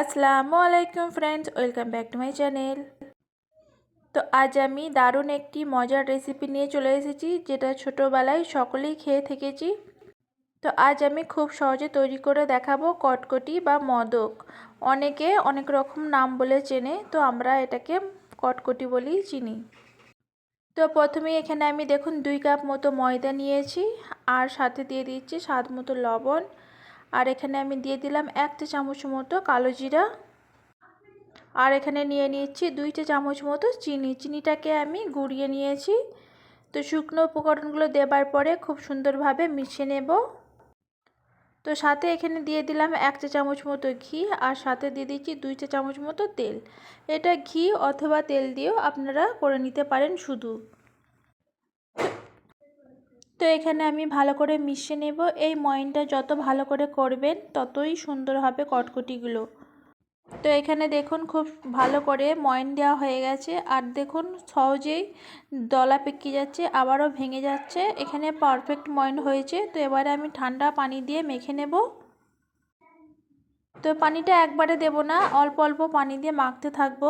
আসসালামু আলাইকুম friends welcome back to my channel তো আজ আমি দারুণ একটি মজার রেসিপি নিয়ে চলে এসেছি, যেটা ছোটোবেলায় সকলেই খেয়ে থেকেছি। তো আজ আমি খুব সহজে তৈরি করে দেখাবো কটকটি বা মদক। অনেকে অনেক রকম নাম বলে চেনে, তো আমরা এটাকে কটকটি বলেই চিনি। তো প্রথমে এখানে আমি দেখুন দুই কাপ মতো ময়দা নিয়েছি, আর সাথে দিয়ে দিচ্ছি স্বাদ মতো লবণ। আর এখানে আমি দিয়ে দিলাম এক চা চামচ মতো কালো জিরা। আর এখানে নিয়ে নিচ্ছি দুই চা চামচ মতো চিনি। চিনিটাকে আমি গুঁড়িয়ে নিয়েছি। তো শুকনো উপকরণগুলো দেবার পরে খুব সুন্দরভাবে মিশিয়ে নেব। তো সাথে এখানে দিয়ে দিলাম এক চা চামচ মতো ঘি আর সাথে দিয়ে দিচ্ছি দুই চা চামচ মতো তেল। এটা ঘি অথবা তেল দিয়েও আপনারা করে নিতে পারেন শুধু। তো এখানে আমি ভালো করে মিশিয়ে নেব। এই ময়নটা যত ভালো করে করবেন, ততই সুন্দর হবে কটকটিগুলো। তো এখানে দেখুন খুব ভালো করে ময়ন দেওয়া হয়ে গেছে। আর দেখুন সহজেই দলা পেকে যাচ্ছে, আবারও ভেঙে যাচ্ছে। এখানে পারফেক্ট ময়ন হয়েছে। তো এবারে আমি ঠান্ডা পানি দিয়ে মেখে নেব। তো পানিটা একবারে দেব না, অল্প অল্প পানি দিয়ে মাখতে থাকব।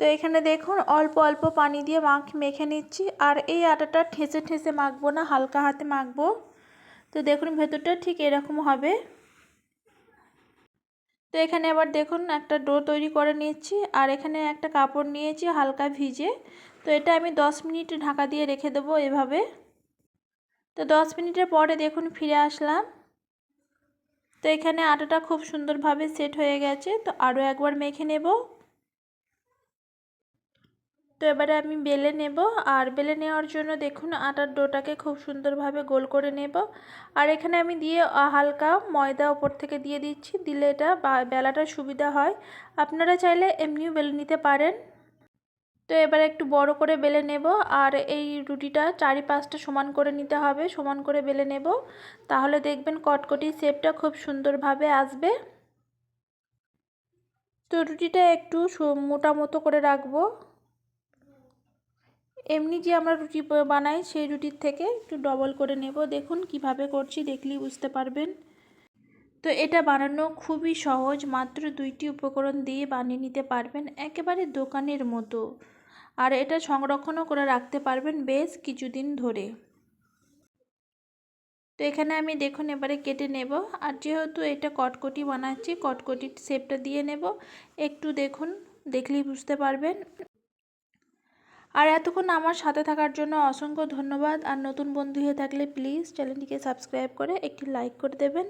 তো এখানে দেখুন, অল্প অল্প পানি দিয়ে মাখ মেখে নিচ্ছি। আর এই আটাটা ঠেসে ঠেসে মাখবো না, হালকা হাতে মাখবো। তো দেখুন, ভেতরটা ঠিক এরকম হবে। তো এখানে আবার দেখুন, একটা ডো তৈরি করে নিচ্ছি। আর এখানে একটা কাপড় নিয়েছি হালকা ভিজে। তো এটা আমি দশ মিনিট ঢাকা দিয়ে রেখে দেবো এভাবে। তো দশ মিনিটের পরে দেখুন, ফিরে আসলাম। তো এখানে আটাটা খুব সুন্দরভাবে সেট হয়ে গেছে। তো আরও একবার মেখে নেব। তো এবারে আমি বেলে নেব। আর বেলে নেওয়ার জন্য দেখুন আটার ডোটাকে খুব সুন্দরভাবে গোল করে নেব। আর এখানে আমি দিয়ে হালকা ময়দা ওপর থেকে দিয়ে দিচ্ছি। দিলে এটা বেলাটা সুবিধা হয়। আপনারা চাইলে এমনিও বেলে নিতে পারেন। তো এবার একটু বড় করে বেলে নেব। আর এই রুটিটা চারি পাঁচটা সমান করে নিতে হবে, সমান করে বেলে নেব। তাহলে দেখবেন কটকটি শেপটা খুব সুন্দরভাবে আসবে। তো রুটিটা একটু মোটা মতো করে রাখব। এমনি যে আমরা রুটি বানাই, সেই রুটির থেকে একটু ডবল করে নেব। দেখুন কীভাবে করছি, দেখলেই বুঝতে পারবেন। তো এটা বানানো খুবই সহজ, মাত্র দুইটি উপকরণ দিয়ে বানিয়ে নিতে পারবেন, একেবারে দোকানের মতো। আর এটা সংরক্ষণও করে রাখতে পারবেন বেশ কিছুদিন ধরে। তো এখানে আমি দেখুন এবারে কেটে নেব। আর যেহেতু এটা কটকটি বানাচ্ছি, কটকটির শেপটা দিয়ে নেব। একটু দেখুন, দেখলেই বুঝতে পারবেন। আর এতক্ষণ আমার সাথে থাকার জন্য অসংখ্য ধন্যবাদ। আর নতুন বন্ধু হয়ে থাকলে প্লিজ চ্যানেলটিকে সাবস্ক্রাইব করে একটি লাইক করে দেবেন।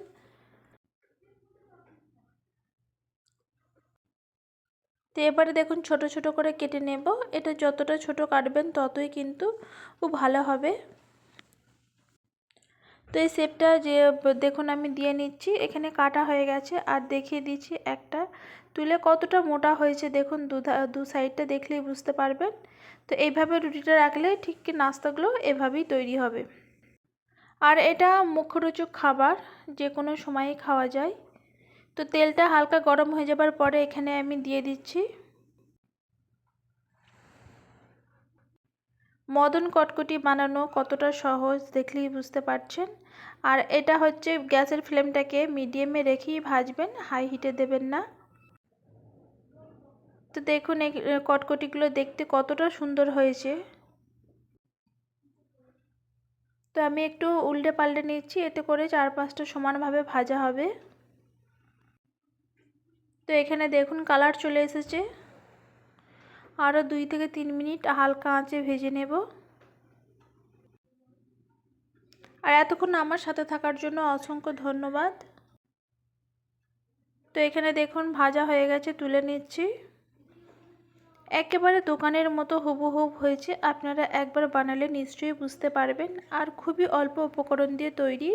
তো এবারে দেখুন ছোট ছোট করে কেটে নেব। এটা যতটা ছোট কাটবেন ততই কিন্তু খুব ভালো হবে। তো এই শেপটা যে, দেখুন আমি দিয়ে নিচ্ছি, এখানে কাটা হয়ে গেছে আর দেখিয়ে দিচ্ছি একটা। তুলে কতটা মোটা হয়েছে দেখুন, দু দু সাইডটা দেখলেই বুঝতে পারবেন। তো এইভাবে রুটিটা রাখলে ঠিক নাস্তাগুলো এভাবেই তৈরি হবে। আর এটা মুখরোচক খাবার, যে কোনো সময়ই খাওয়া যায়। তো তেলটা হালকা গরম হয়ে যাবার পরে এখানে আমি দিয়ে দিচ্ছি মদন কটকটি বানানো কতটা সহজ দেখলেই বুঝতে পারছেন। আর এটা হচ্ছে গ্যাসের ফ্লেমটাকে মিডিয়ামে রেখেই ভাজবেন, হাই হিটে দেবেন না। তো দেখুন এই কটকটিগুলো দেখতে কতটা সুন্দর হয়েছে। তো আমি একটু উল্টে পাল্টে নিচ্ছি, এতে করে চার পাঁচটা সমানভাবে ভাজা হবে। তো এখানে দেখুন কালার চলে এসেছে। আরও দুই থেকে তিন মিনিট হালকা আঁচে ভেজে নেব। আর এতক্ষণ আমার সাথে থাকার জন্য অসংখ্য ধন্যবাদ। তো এখানে দেখুন ভাজা হয়ে গেছে, তুলে নিচ্ছি। একেবারে দোকানের মতো হুবহুব হয়েছে, আপনারা একবার বানালে নিশ্চয়ই বুঝতে পারবেন। আর খুবই অল্প উপকরণ দিয়ে তৈরি,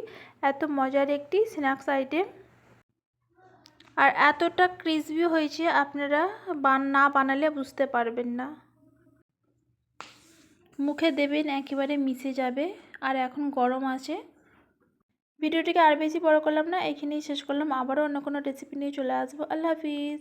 এত মজার একটি স্ন্যাক্স আইটেম। আর এতটা ক্রিসপি হয়েছে আপনারা বান, না বানালে বুঝতে পারবেন না। মুখে দেবেন একেবারে মিশে যাবে। আর এখন গরম আছে। ভিডিওটিকে আর বেশি বড় করলাম না, এখানেই শেষ করলাম। আবারও অন্য কোনো রেসিপি নিয়ে চলে আসব। আল্লাহ হাফিজ।